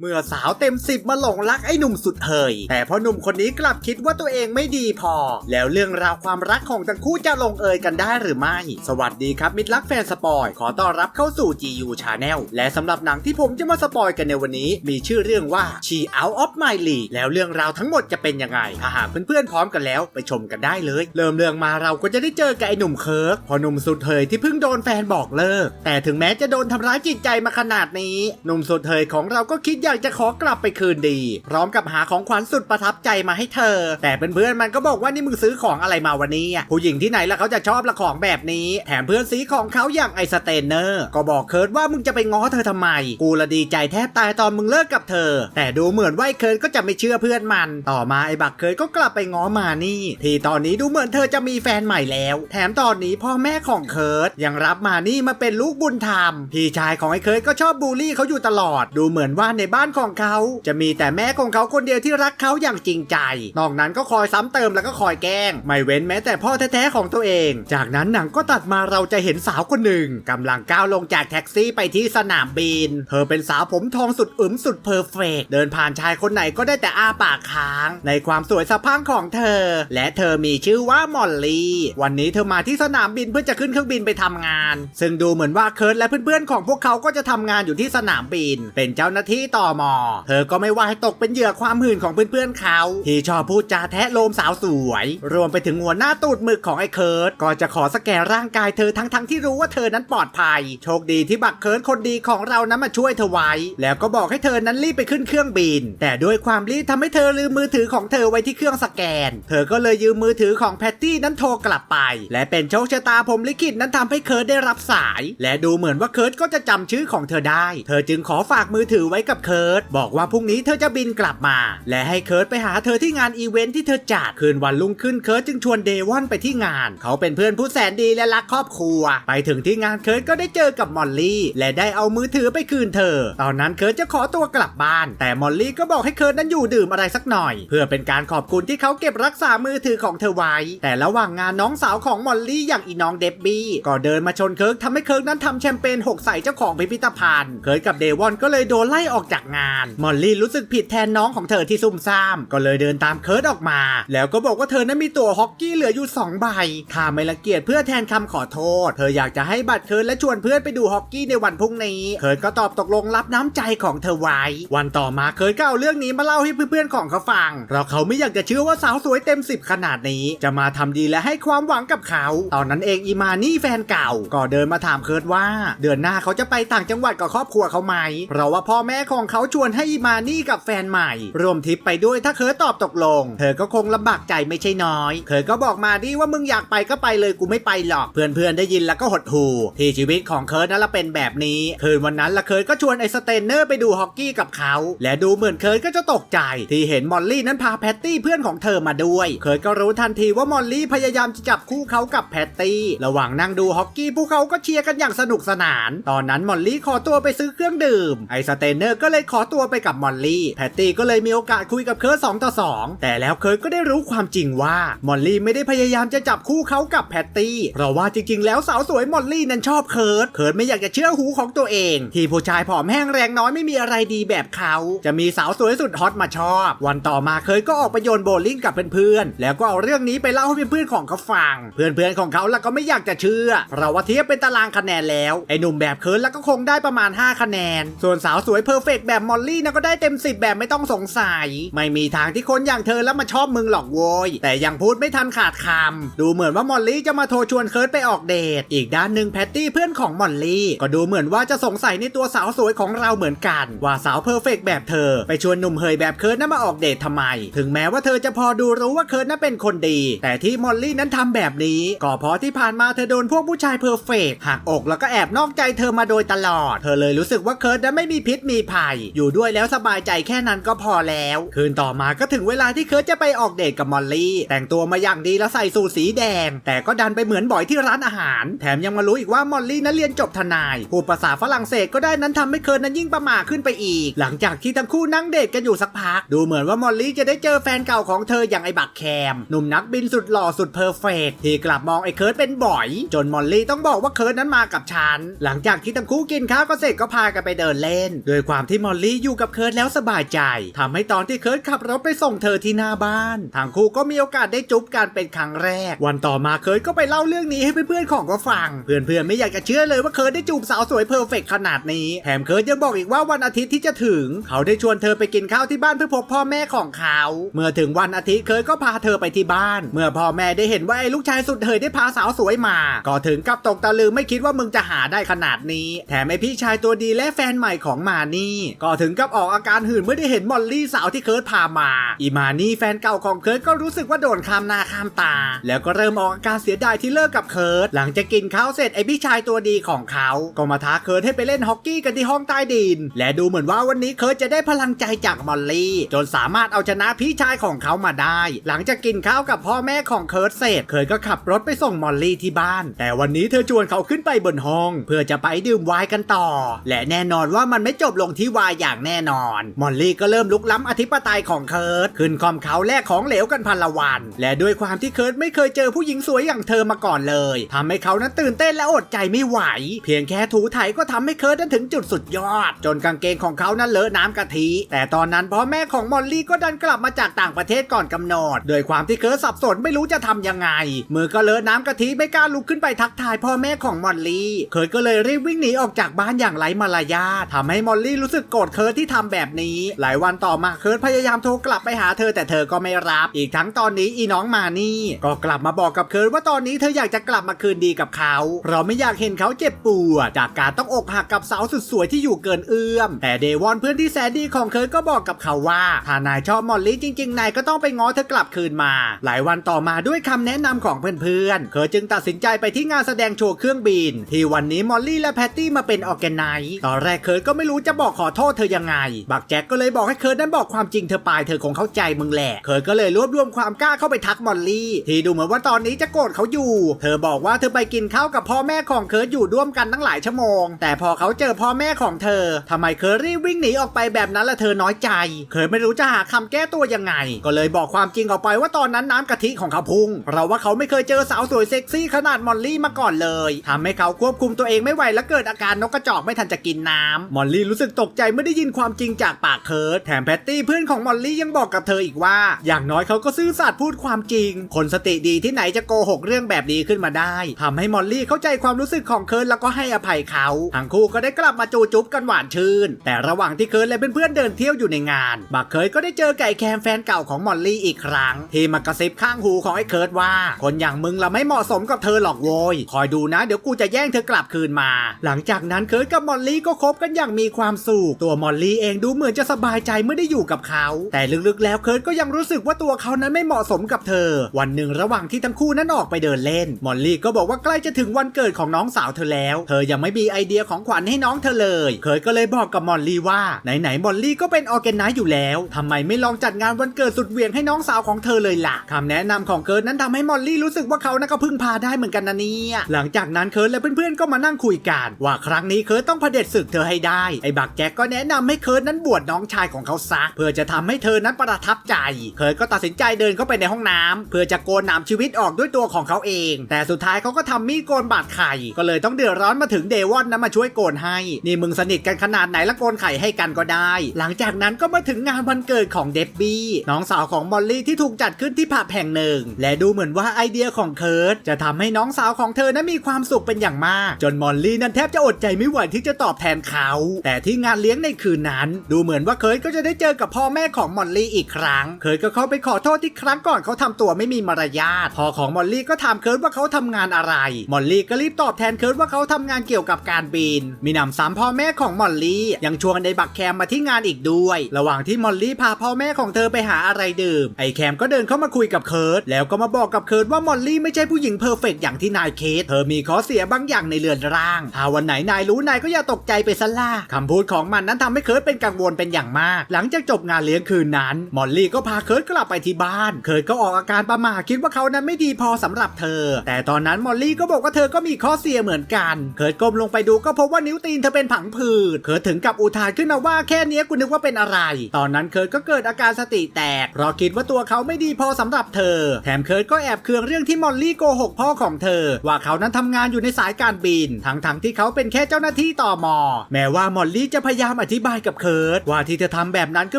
เมื่อสาวเต็มสิบมาหลงรักไอ้หนุ่มสุดเฮยแต่พอหนุ่มคนนี้กลับคิดว่าตัวเองไม่ดีพอ แล้วเรื่องราวความรักของทั้งคู่จะลงเอยกันได้หรือไม่ สวัสดีครับมิตรรักแฟนสปอยขอต้อนรับเข้าสู่ GU Channel และสำหรับหนังที่ผมจะมาสปอยกันในวันนี้ มีชื่อเรื่องว่า She Out of My League แล้วเรื่องราวทั้งหมดจะเป็นยังไงถ้าหากเพื่อนๆพร้อมกันแล้วไปชมกันได้เลย เริ่มเรื่องมาเราก็จะได้เจอกับไอ้หนุ่มเคิร์กพอหนุ่มสุดเฮยที่เพิ่งโดนแฟนบอกเลิก แต่ถึงแม้จะโดนทำร้ายจิตใจมาขนาดนี้ หนุ่มสุดเฮยของเราก็คิดอยากจะขอกลับไปคืนดี พร้อมกับหาของขวัญสุดประทับใจมาให้เธอ แต่เพื่อนๆมันก็บอกว่านี่มึงซื้อของอะไรมาวันนี้อะผู้หญิงที่ไหนล่ะเขาจะชอบละของแบบนี้ แถมเพื่อนซีของเขาอย่างไอสเตนเนอร์ก็บอกเคิร์ดว่ามึงจะไปง้อเธอทำไม กูละดีใจแทบตายตอนมึงเลิกกับเธอ แต่ดูเหมือนว่าเคิร์ดก็จะไม่เชื่อเพื่อนมัน ต่อมาไอบักเคิร์ดก็กลับไปง้อมานี่ ที่ตอนนี้ดูเหมือนเธอจะมีแฟนใหม่แล้ว แถมตอนนี้พ่อแม่ของเคิร์ดยังรับมานี่มาเป็นลูกบุญธรรมพี่ชายของไอเคิร์ดก็ชอบบูลลี่เขาอยู่ตลอด ดูเหมือนว่าในบ้านของเขา จะมีแต่แม่ของเขาคนเดียวที่รักเขาอย่างจริงใจ นอกนั้นก็คอยซ้ำเติมแล้วก็คอยแกล้ง ไม่เว้นแม้แต่พ่อแท้ๆของตัวเอง จากนั้นหนังก็ตัดมาเราจะเห็นสาวคนหนึ่งกำลังก้าวลงจากแท็กซี่ไปที่สนามบิน เธอเป็นสาวผมทองสุดอึมสุดเพอร์เฟกเดินผ่านชายคนไหนก็ได้แต่อ้าปากค้าง ในความสวยสะพังของเธอ และเธอมีชื่อว่ามอลลี่ วันนี้เธอมาที่สนามบินเพื่อจะขึ้นเครื่องบินไปทำงาน ซึ่งดูเหมือนว่าเคิร์ตและเพื่อนๆของพวกเขาก็จะทำงานอยู่ที่สนามบิน เป็นเจ้าหน้าที่ต่อมอ เธอก็ไม่ว่าให้ตกเป็นเหยื่อความหื่นของเพื่อนๆเขา ที่ชอบพูดจาแทะโลมสาวสวย รวมไปถึงหัวหน้าตูดหมึกของไอ้เคิร์ตก็จะขอสแกนร่างกายเธอทั้งๆที่รู้ว่าเธอนั้นปลอดภัย โชคดีที่บักเคิร์ตคนดีของเรานั้นมาช่วยเธอไว้ แล้วก็บอกให้เธอนั้นรีบไปขึ้นเครื่องบิน แต่ด้วยความรีบทำให้เธอลืมมือถือของเธอไว้ที่เครื่องสแกน เธอก็เลยยืมมือถือของแพตตี้นั้นโทรกลับไป และเป็นโชคชะตาผมลิขิตนั้นทำให้เคิร์ตได้รับสาย และดูเหมือนว่าเคิร์ตก็จะจำชื่อของเธอได้ เธอจึงขอฝากมือถือไว้กับเคิร์ตบอกว่าพรุ่งนี้เธอจะบินกลับมา และให้เคิร์ตไปหาเธอที่งานอีเวนท์ที่เธอจัดคืนวันรุ่งขึ้นเคิร์ตจึงชวนเดวอนไปที่งาน เขาเป็นเพื่อนผู้แสนดีและรักครอบครัว ไปถึงที่งานเคิร์ตก็ได้เจอกับมอลลี่ และได้เอามือถือไปคืนเธอ ตอนนั้นเคิร์ตจะขอตัวกลับบ้าน แต่มอลลี่ก็บอกให้เคิร์ตนั้นอยู่ดื่มอะไรสักหน่อย เพื่อเป็นการขอบคุณที่เขาเก็บรักษามือถือของเธอไว้ แต่ระหว่างงานน้องสาวของมอลลี่อย่างอีน้องเดบบี้ก็เดินมาชนเคิร์ตทำให้เคิร์ตนั้นทำแชมเปญหกใส่เจ้าของพิพิธภัณฑ์ เคิร์ตกับเดวอนก็เลยโดนไล่ออกจากงาน มอลลี่รู้สึกผิดแทนน้องของเธอที่ซุ่มซ่าม ก็เลยเดินตามเคิร์ตออกมา แล้วก็บอกว่าเธอนั้นมีตั๋วฮอกกี้เหลืออยู่ 2 ใบ ถ้าไม่ละเกียดเพื่อแทนคำขอโทษ เธออยากจะให้บัตรเคิร์ตและชวนเพื่อนไปดูฮอกกี้ในวันพรุ่งนี้ เคิร์ตก็ตอบตกลงรับน้ำใจของเธอไว้ วันต่อมาเคิร์ตก็เอาเรื่องนี้มาเล่าให้เพื่อนๆของเขาฟัง เพราะเขาไม่อยากจะเชื่อว่าสาวสวยเต็ม 10 ขนาดนี้ จะมาทำดีและให้ความหวังกับเขา ตอนนั้นเองอีมานี่แฟนเก่า ก็เดินมาถามเคิร์ตว่า เดือนหน้าเขาจะไปต่างจังหวัดกับครอบครัวเขาไหม เพราะว่าพ่อแม่ของเขาชวนให้มานี่กับแฟนใหม่ รวมทริปไปด้วยถ้าเคิร์ตอบตกลง เธอก็คงลำบากใจไม่ใช่น้อย เคิร์ก็บอกมาดิว่ามึงอยากไปก็ไปเลยกูไม่ไปหรอก เพื่อนๆได้ยินแล้วก็หดหู่ที่ชีวิตของเคิร์นั้นละเป็นแบบนี้ คืนวันนั้นละเคิร์ก็ชวนไอ้สเตนเนอร์ไปดูฮอกกี้กับเขา และดูเหมือนเคิร์ก็จะตกใจ ที่เห็นมอลลี่นั้นพาแพตตี้เพื่อนของเธอมาด้วย เคิร์ก็รู้ทันทีว่ามอลลี่พยายามจะจับคู่เขากับแพตตี้ระหว่างนั่งดูฮอกกี้พวกเขาก็เชียร์กันอย่างสนุกสนาน ตอนนั้นมอลลี่ขอตัวไปซื้อเครื่องดื่มไอสเตนเนอร์ก็เลยขอตัวไปกับมอลลี่ แพตตี้ก็เลยมีโอกาสคุยกับเคิร์ตสองต่อสองแต่แล้วเคิร์ตก็ได้รู้ความจริงว่ามอลลี่ไม่ได้พยายามจะจับคู่เขากับแพตตี้เพราะว่าจริงๆ แล้วสาวสวยมอลลี่นั้นชอบเคิร์ตเคิร์ตไม่อยากจะเชื่อหูของตัวเอง ที่ผู้ชายผอมแห้งแรงน้อยไม่มีอะไรดีแบบเขาจะมีสาวสวยสุดฮอตมาชอบ วันต่อมาเคิร์ตก็ออกไปโยนโบว์ลิ่งกับเพื่อนๆแล้วก็เอาเรื่องนี้ไปเล่าให้เพื่อนๆของเขาฟัง เพื่อนๆของเขาแล้วก็ไม่อยากจะเชื่อเพราะว่าเทียบเป็นตารางคะแนนแล้วไอ้หนุ่มแบบเคิร์ตแล้วก็คงได้ประมาณ 5 คะแนน ส่วนสาวสวยเพอร์เฟกต์แบบมอลลี่นะก็ได้เต็ม10แบบไม่ต้องสงสัย ไม่มีทางที่คนอย่างเธอแล้วมาชอบมึงหรอกโว้ยแต่ยังพูดไม่ทันขาดคำดูเหมือนว่ามอลลี่จะมาโทรชวนเคิร์ตไปออกเดท อีกด้านหนึ่งแพตตี้เพื่อนของมอลลี่ก็ดูเหมือนว่าจะสงสัยในตัวสาวสวยของเราเหมือนกัน ว่าสาวเพอร์เฟกต์แบบเธอ ไปชวนหนุ่มเฮยแบบเคิร์ตนั้นมาออกเดททำไม ถึงแม้ว่าเธอจะพอดูรู้ว่าเคิร์ตนั้นเป็นคนดี แต่ที่มอลลี่นั้นทำแบบนี้ ก็เพราะที่ผ่านมาเธอโดนพวกผู้ชายเพอร์เฟกหักอกแล้วก็แอบนอกใจเธอมาโดยตลอด เธอเลยรู้สึกว่าเคิร์ตนั้นไม่มีพิษมีภัยอยู่ด้วยแล้วสบายใจแค่นั้นก็พอแล้ว คืนต่อมาก็ถึงเวลาที่เคิร์ตจะไปออกเดทกับมอลลี่ แต่งตัวมาอย่างดีแล้วใส่สูทสีแดง แต่ก็ดันไปเหมือนบ่อยที่ร้านอาหาร แถมยังมารู้อีกว่ามอลลี่นั้นเรียนจบทนายพูดภาษาฝรั่งเศสก็ได้นั้นทำให้เคิร์ตนั้นยิ่งประหม่าขึ้นไปอีก หลังจากที่ทั้งคู่นั่งเดทกันอยู่สักพัก ดูเหมือนว่ามอลลี่จะได้เจอแฟนเก่าของเธออย่างไอ้บักแคมหนุ่มนักบินสุดหล่อสุดเพอร์เฟกที่กลับมองไอ้เคิร์ตเป็นบ่อย จนมอลลี่ต้องบอกว่าเคิร์ตนั้นมากับฉันหลังจากที่ทั้งคู่กินข้าวก็เสร็จก็พากันไปเดินเล่น โดยความที่มอลลี่อยู่กับเคิร์ดแล้วสบายใจทำให้ตอนที่เคิร์ดขับรถไปส่งเธอที่หน้าบ้านทั้งคู่ก็มีโอกาสได้จุ๊บกันเป็นครั้งแรก วันต่อมาเคิร์ดก็ไปเล่าเรื่องนี้ให้เพื่อนๆของก็ฟัง เพื่อนๆไม่อยากจะเชื่อเลยว่าเคิร์ดได้จูบสาวสวยเพอร์เฟกขนาดนี้แถมเคิร์ดยังบอกอีกว่าวันอาทิตย์ที่จะถึง เขาได้ชวนเธอไปกินข้าวที่บ้านเพื่อพบพ่อแม่ของเขา เมื่อถึงวันอาทิตย์เคิร์ดก็พาเธอไปที่บ้าน เมื่อพ่อแม่ได้เห็นว่าไอ้ลูกชายสุดเฮยได้พาสาวสวยมา ก็ถึงกับตกตะลึงไม่คิดว่ามึงจะหาได้ขนาดนี้ แถมไอพี่ชายตัวดีและแฟนใหม่ของมานี่ก็ถึงกับออกอาการหื่นเมื่อได้เห็นมอลลี่สาวที่เคิร์ดพามา อีมานี่แฟนเก่าของเคิร์ดก็รู้สึกว่าโดนข้ามหน้าข้ามตา แล้วก็เริ่มออกอาการเสียดายที่เลิกกับเคิร์ดหลังจากกินข้าวเสร็จไอพี่ชายตัวดีของเขาก็มาท้าเคิร์ดให้ไปเล่นฮอกกี้กันที่ห้องใต้ดิน และดูเหมือนว่าวันนี้เคิร์ดจะได้พลังใจจากมอลลี่ จนสามารถเอาชนะพี่ชายของเขามาได้ หลังจากกินข้าวกับพ่อแม่ของเคิร์ดเสร็จเคิร์ดก็ขับรถไปส่งมอลลี่ที่บ้าน แต่วันนี้เธอชวนเขาขึ้นไปบนห้อง เพื่อจะไปดื่มไวน์กันต่อ และแน่นอนว่ามันไม่จบลงที่ไวน์อย่างแน่นอน มอลลี่ก็เริ่มลุกล้ำอธิปไตยของเคิร์ดขึ้นคอมเขาแลกของเหลวกันพันละวัน และด้วยความที่เคิร์ดไม่เคยเจอผู้หญิงสวยอย่างเธอมาก่อนเลยทำให้เขานั้นตื่นเต้นและอดใจไม่ไหว เพียงแค่ถูไถก็ทำให้เคิร์ดนั้นถึงจุดสุดยอด จนกางเกงของเขานั้นเลอะน้ำกะทิ แต่ตอนนั้นพ่อแม่ของมอลลี่ก็ดันกลับมาจากต่างประเทศก่อนกำหนดโดยความที่เคิร์ดสับสนไม่รู้จะทำยังไง มือก็เลอะน้ำกะทิไม่กล้าลุกขึ้นไปทักทายพ่อแม่ของมอลลี่ เคิร์ดก็เลยรีบวิ่งหนีออกจากบ้านอย่างไร้มารยาททำให้มอลลี่รู้สึกโกรธเคิร์ดที่ทำแบบนี้ หลายวันต่อมาเคิร์ดพยายามโทรกลับไปหาเธอแต่เธอก็ไม่รับ อีกทั้งตอนนี้อีน้องมานี่ ก็กลับมาบอกกับเคิร์ดว่าตอนนี้เธออยากจะกลับมาคืนดีกับเขาเพราะไม่อยากเห็นเขาเจ็บปวด จากการต้องอกหักกับสาวสุดสวยที่อยู่เกินเอื้อม แต่เดวอนเพื่อนที่แสนดีของเคิร์ดก็บอกกับเขาว่าถ้านายชอบมอลลี่จริงๆนายก็ต้องไปง้อเธอกลับคืนมา หลายวันต่อมาด้วยคำแนะนำของเพื่อนๆเคิร์ดจึงตัดสินใจไปที่งานแสดงโชว์เครื่องบิน ที่วันนี้มอลลี่และแพตตี้มาเป็นออร์แกไนซ์ตอนแรกเคิร์ดก็ไม่รู้จะบอกขอโทษเธอยังไง บักแจ็คก็เลยบอกให้เคิร์ดนั้นบอกความจริงเธอไปเธอคงเข้าใจมึงแหละ เคิร์ดก็เลยรวบรวมความกล้าเข้าไปทักมอลลี่ ที่ดูเหมือนว่าตอนนี้จะโกรธเขาอยู่ เธอบอกว่าเธอไปกินข้าวกับพ่อแม่ของเคิร์ดอยู่ร่วมกันตั้งหลายชั่วโมง แต่พอเขาเจอพ่อแม่ของเธอทำไมเคิร์ดรีบวิ่งหนีออกไปแบบนั้นละเธอน้อยใจ เคิร์ดไม่รู้จะหาคำแก้ตัวยังไง ก็เลยบอกความจริงออกไปว่าตอนนั้นน้ำกะทิของเขาพุ่งเราว่าเขาไม่เคยเจอสาวสวยเซ็กซี่ขนาดมอลลี่มาก่อนเลยทำให้เขาควบคุมตัวเองไม่ไหวและเกิดอาการนกกระจอกไม่ทันจะกินน้ำมอลลี่รู้สึกตกใจเมื่อได้ยินความจริงจากปากเคิร์ดแถมแพตตี้เพื่อนของมอลลี่ยังบอกกับเธออีกว่า อย่างน้อยเขาก็ซื่อสัตย์พูดความจริง คนสติดีที่ไหนจะโกหกเรื่องแบบนี้ขึ้นมาได้ทำให้มอลลี่เข้าใจความรู้สึกของเคิร์ดแล้วก็ให้อภัยเขาทั้งคู่ก็ได้กลับมาจูจุ๊บกันหวานชื่น แต่ระหว่างที่เคิร์ดและเพื่อนๆเดินเที่ยวอยู่ในงานบักเคิร์ดก็ได้เจอไก่แคมแฟนเก่าของมอลลี่อีกครั้ง ที่มากระซิบข้างหูของไอ้เคิร์ดว่า คนอย่างมึงละไม่เหมาะสมกับเธอหรอกโว้ยคอยดูนะเดี๋ยวกูจะแย่งเธอกลับคืนมา หลังจากนั้นเคิร์ดกับมอลลี่ก็คบกันอย่างมีความสุขตัวมอลลี่เองดูเหมือนจะสบายใจเมื่อได้อยู่กับเขา แต่ลึกๆแล้วเคิร์ดก็ยังรู้สึกว่าตัวเขานั้นไม่เหมาะสมกับเธอ วันหนึ่งระหว่างที่ทั้งคู่นั้นออกไปเดินเล่น มอลลี่ก็บอกว่าใกล้จะถึงวันเกิดของน้องสาวเธอแล้ว เธอยังไม่มีไอเดียของขวัญให้น้องเธอเลย เคิร์ดก็เลยบอกกับมอลลี่ว่าไหนๆมอลลี่ก็เป็นออร์แกไนซ์อยู่แล้วทำไมไม่ลองจัดงานวันเกิดสุดเหวี่ยงให้น้องสาวของเธอเลยล่ะคำแนะนำของเคิร์ดนั้นทำให้มอลลี่รู้สึกว่าเขานั้นก็พึ่งพาได้เหมือนกันนะเนี่ยหลังจากนั้นเคิร์ดและเพื่อนๆก็มานั่งคุยกันว่าครั้งนี้เคิร์ดต้องเผด็จศึกเธอให้ได้ไอ้บักแจ็คก็แนะนำให้เคิร์ดนั้นบวชน้องชายของเขาซะเพื่อจะทำให้เธอนั้นประทับใจ เคิร์ดก็ตัดสินใจเดินเข้าไปในห้องน้ำเพื่อจะโกนหนามชีวิตออกด้วยตัวของเขาเอง แต่สุดท้ายเขาก็ทำมีดโกนบาดไข่ก็เลยต้องเดือดร้อนมาถึงเดวอนนั้นมาช่วยโกนให้ นี่มึงสนิทกันขนาดไหนละโกนไข่ให้กันก็ได้ หลังจากนั้นก็มาถึงงานวันเกิดของเดบบี้น้องสาวของมอลลี่ที่ถูกจัดขึ้นที่ผับแห่งหนึ่ง และดูเหมือนว่าไอเดียของเคิร์ดจะทำให้น้องสาวของเธอนั้นมีความสุขเป็นอย่างมาก จนมอลลี่นั้นแทบจะอดใจไม่ไหวที่จะตอบแทนเขา แต่ที่งานเลี้ยงในคืนนั้น ดูเหมือนว่าเคิร์ดก็จะได้เจอกับพ่อแม่ของมอลลี่อีกครั้ง เคิร์ดก็เข้าไปขอโทษที่ครั้งก่อนเขาทำตัวไม่มีมารยาทพ่อของมอลลี่ก็ถามเคิร์ดว่าเขาทำงานอะไร มอลลี่ก็รีบตอบแทนเคิร์ดว่าเขาทำงานเกี่ยวกับการบิน มีนำซ้ำพ่อแม่ของมอลลี่ยังชวนในบักแคมมาที่งานอีกด้วย ระหว่างที่มอลลี่พาพ่อแม่ของเธอไปหาอะไรดื่ม ไอแคมก็เดินเข้ามาคุยกับเคิร์ดแล้วก็มาบอกกับเคิร์ดว่ามอลลี่ไม่ใช่ผู้หญิงเพอร์เฟกต์อย่างที่นายเคสเธอมีข้อเสียบางอย่างในเรือนร่างถ้าวันไหนนายรู้นายก็อย่าตกใจไปซะล่ะคำพูดของมันนั้นทำให้เคิร์ดเป็นกังวลเป็นอย่างมาก หลังจากจบงานเลี้ยงคืนนั้น มอลลี่ก็พาเคิร์ดกลับไปที่บ้าน เคิร์ดก็ออกอาการประหม่าคิดว่าเขานั้นไม่ดีพอสำหรับเธอ แต่ตอนนั้นมอลลี่ก็บอกว่าเธอก็มีข้อเสียเหมือนกัน เคิร์ดก้มลงไปดูก็พบว่านิ้วตีนเธอเป็นผังผืด เคิร์ดถึงกับอุทานขึ้นมาว่าแค่นี้กูนึกว่าเป็นอะไร ตอนนั้นเคิร์ดก็เกิดอาการสติแตก เพราะคิดว่าตัวเขาไม่ดีพอสำหรับเธอ แถมเคิร์ดก็แอบเคืองเรื่องที่มอลลี่โกหกพ่อของเธอ ว่าเขานั้นทำงานอยู่ในสายการบิน ทั้งๆที่เขาเป็นแค่เจ้าหน้าที่ต่อมอแม้ว่ามอลลี่จะพยายามามอธิบายกับเคิร์ดว่าที่เธอทำแบบนั้นก็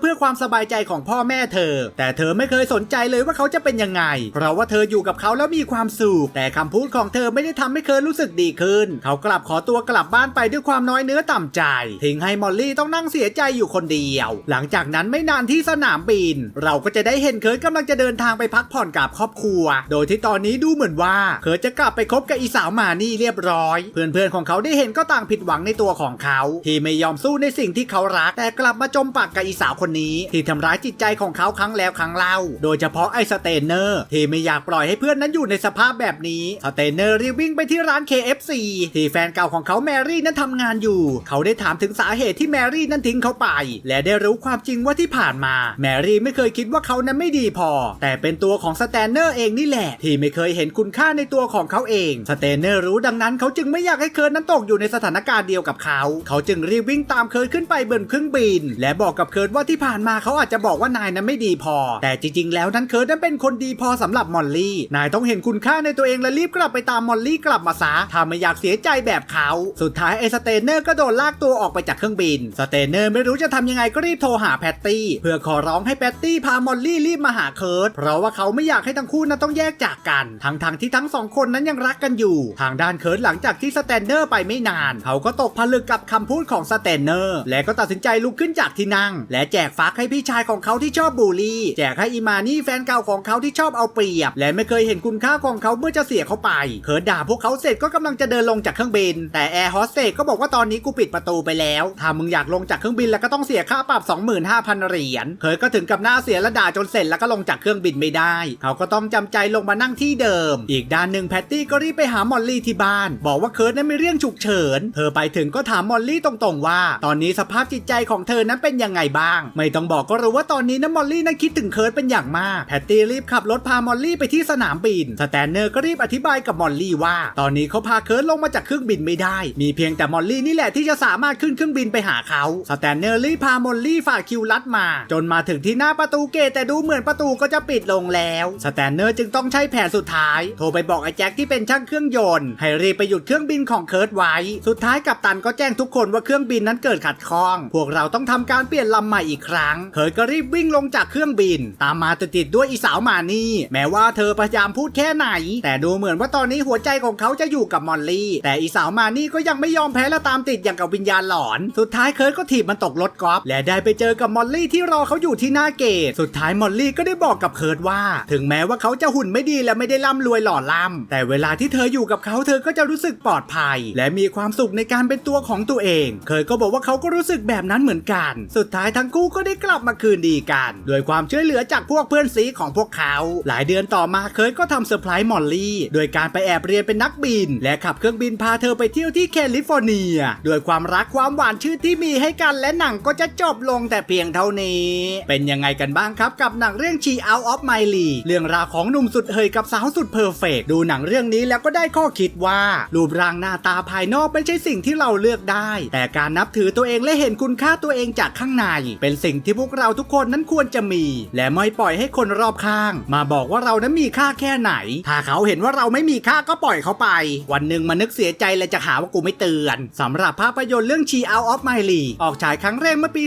เพื่อความสบายใจของพ่อแม่เธอ แต่เธอไม่เคยสนใจเลยว่าเขาจะเป็นยังไง เพราะว่าเธออยู่กับเขาแล้วมีความสุขแต่คำพูดของเธอไม่ได้ทำให้เคิร์ดรู้สึกดีขึ้น เขากลับขอตัวกลับบ้านไปด้วยความน้อยเนื้อต่ำใจทิ้งให้มอลลี่ต้องนั่งเสียใจอยู่คนเดียว หลังจากนั้นไม่นานที่สนามบิน เราก็จะได้เห็นเคิร์ดกำลังจะเดินทางไปพักผ่อนกับครอบครัว โดยที่ตอนนี้ดูเหมือนว่าเคิร์ดจะกลับไปคบกับอีสาวมานี่เรียบร้อย เพื่อนๆของเขาได้เห็นก็ต่างผิดหวังในตัวของเขา ที่ไม่ยอมสู้ในสิิ่งที่เขารัก แต่กลับมาจมปักกับอีสาวคนนี้ ที่ทำร้ายจิตใจของเขาครั้งแล้วครั้งเล่า โดยเฉพาะไอ้สเตนเนอร์ที่ไม่อยากปล่อยให้เพื่อนนั้นอยู่ในสภาพแบบนี้สเตนเนอร์รีบวิ่งไปที่ร้าน KFC ที่แฟนเก่าของเขาแมรี่นั้นทำงานอยู่ เขาได้ถามถึงสาเหตุที่แมรี่นั้นทิ้งเขาไป และได้รู้ความจริงว่าที่ผ่านมา แมรี่ไม่เคยคิดว่าเขานั้นไม่ดีพอ แต่เป็นตัวของสแตนเนอร์เองนี่แหละ ที่ไม่เคยเห็นคุณค่าในตัวของเขาเอง สเตนเนอร์รู้ดังนั้นเขาจึงไม่อยากให้เคิร์ดนั้นตกอยู่ในสถานการณ์เดียวกับเขา เขาจึงรีบวิ่งตามเคิร์ดขึ้นไปบนเครื่องบิน และบอกกับเคิร์ดว่าที่ผ่านมาเขาอาจจะบอกว่านายนั้นไม่ดีพอ แต่จริงๆ แล้วนั้นเคิร์ดนั้นเป็นคนดีพอสำหรับมอลลี่ นายต้องเห็นคุณค่าในตัวเองและรีบกลับไปตามมอลลี่กลับมาซะถ้าไม่อยากเสียใจแบบเขา สุดท้ายไอ้สเตเนอร์ก็โดนลากตัวออกไปจากเครื่องบิน สเตเนอร์ไม่รู้จะทำยังไงก็รีบโทรหาแพตตี้เพื่อขอร้องให้แพตตี้พามอลลี่รีบมาหาเคิร์ดเพราะว่าเขาไม่อยากให้ทั้งคู่นั้นต้องแยกจากกัน ทั้งๆที่ทั้งสองคนนั้นยังรักกันอยู่ ทางด้านเคิร์ดหลังจากที่สเตนเนอร์ไปไม่นาน เขาก็ตกผลึกกับคำพูดของสเตนเนอร์และก็ตัดสินใจลุกขึ้นจากที่นั่ง และแจกฟักให้พี่ชายของเขาที่ชอบบูลลี่ แจกให้อีมานี่แฟนเก่าของเขาที่ชอบเอาเปรียบ และไม่เคยเห็นคุณค่าของเขาเมื่อจะเสียเขาไปเคิร์ดด่าพวกเขาเสร็จก็กำลังจะเดินลงจากเครื่องบิน แต่แอร์โฮสเตสก็บอกว่าตอนนี้กูปิดประตูไปแล้ว ถ้ามึงอยากลงจากเครื่องบินแล้วก็ต้องเสียค่าปรับ 25,000 เหรียญเคิร์ดก็ถึงกับหน้าเสียและด่าจนเสร็จแล้วก็ลงจากเครื่องบินไม่ได้ เขาก็ต้องจำใจลงมานั่งที่เดิม อีกด้านหนึ่งแพตตี้ก็รีบไปหามอลลี่ที่บ้าน บอกว่าเคิร์ดนั้นมีเรื่องฉุกเฉิน เธอไปถึงก็ถามมอลลี่ตรงๆว่า ตอนนี้สภาพจิตใจของเธอนั้นเป็นยังไงบ้าง ไม่ต้องบอกก็รู้ว่าตอนนี้นะมอลลี่นั้นคิดถึงเคิร์ดเป็นอย่างมาก แพตตี้รีบขับรถพามอลลี่ไปที่สนามบิน สแตนเนอร์ก็รีบอธิบายกับมอลลี่ว่า ตอนนี้เขาพาเคิร์ดลงมาจากเครื่องบินไม่ได้ มีเพียงแต่มอลลี่นี่แหละที่จะสามารถขึ้นเครื่องบินไปหาเขา สแตนเนอร์รีบพามอลลี่ฝ่าคิวลัดมา จนมาถึงที่หน้าประตูเกตแต่ดูเหมือนประตูก็จะปิดลงแล้ว สแตนเนอร์จึงต้องใช้แผนสุดท้าย โทรไปบอกไอ้แจ็คที่เป็นช่างเครื่องยนต์ให้รีบไปหยุดเครื่องบินของเคิร์ดไว้ สุดท้ายกัปตันก็แจ้งทุกคนว่าเครื่องบินนั้นเกิดขัดข้อง พวกเราต้องทำการเปลี่ยนลำใหม่อีกครั้งเคิร์ก็รีบวิ่งลงจากเครื่องบิน ตามมาติดๆด้วยอีสาวมานี่ แม้ว่าเธอพยายามพูดแค่ไหน แต่ดูเหมือนว่าตอนนี้หัวใจของเขาจะอยู่กับมอลลี่ แต่อีสาวมานี่ก็ยังไม่ยอมแพ้และตามติดอย่างกับวิญญาณหลอน สุดท้ายเคิร์ดก็ถีบมันตกรถกอล์ฟและได้ไปเจอกับมอลลี่ที่รอเขาอยู่ที่หน้าเกต สุดท้ายมอลลี่ก็ได้บอกกับเคิร์ดว่า ถึงแม้ว่าเขาจะหุ่นไม่ดีและไม่ได้ร่ำรวยหล่อล่ำแต่เวลาที่เธออยู่กับเขาเธอก็จะรู้สึกปลอดภัย และมีความสุขในการเป็นตัวของตัวเอง เคิร์ดก็บอกว่าเขาก็รู้สึกแบบนั้นเหมือนกัน สุดท้ายทั้งคู่ก็ได้กลับมาคืนดีกันโดยความช่วยเหลือจากพวกเพื่อนซีของพวกเขา หลายเดือนต่อมาเคิร์ก็ทำเซอร์ไพรส์มอลลี่โดยการไปแอบเรียนเป็นนักบิน และขับเครื่องบินพาเธอไปเที่ยวที่แคลิฟอร์เนียด้วยความรักความหวานชื่นที่มีให้กันและหนังก็จะจบลงแต่เพียงเท่านี้ เป็นยังไงกันบ้างครับกับหนังเรื่อง She Out of My League เรื่องราวของหนุ่มสุดเฮยกับสาวสุดเพอร์เฟกดูหนังเรื่องนี้แล้วก็ได้ข้อคิดว่า รูปร่างหน้าตาภายนอกไม่ใช่สิ่งที่เราเลือกได้ แต่การนับถือตัวเององและเห็นคุณค่าตัวเองจากข้างใน เป็นสิ่งที่พวกเราทุกคนนั้นควรจะมี และไม่ปล่อยให้คนรอบข้าง มาบอกว่าเรานั้นมีค่าแค่ไหน ถ้าเขาเห็นว่าเราไม่มีค่าก็ปล่อยเขาไป วันหนึ่งมานึกเสียใจและจะหาว่ากูไม่เตือนสำหรับภาพยนตร์เรื่อง She Out of My League ออกฉายครั้งแรกเมื่อปี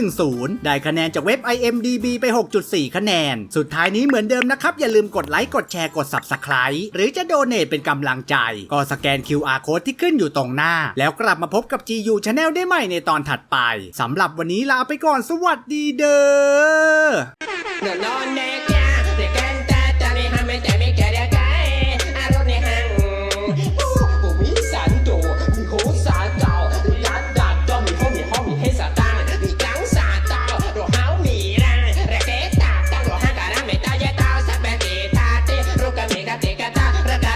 2010 ได้คะแนนจากเว็บ IMDB ไป 6.4 คะแนน สุดท้ายนี้เหมือนเดิมนะครับ อย่าลืมกดไลค์กดแชร์กด Subscribe หรือจะโดเน a t เป็นกำลังใจ ก็สแกน QR Code ที่ขึ้นอยู่ตรงหน้า แล้วกลับมาพบกับ GU Channel ได้ใหม่ในตอนถัดไปสำหรับวันนี้ลาไปก่อนสวัสดีเด้อ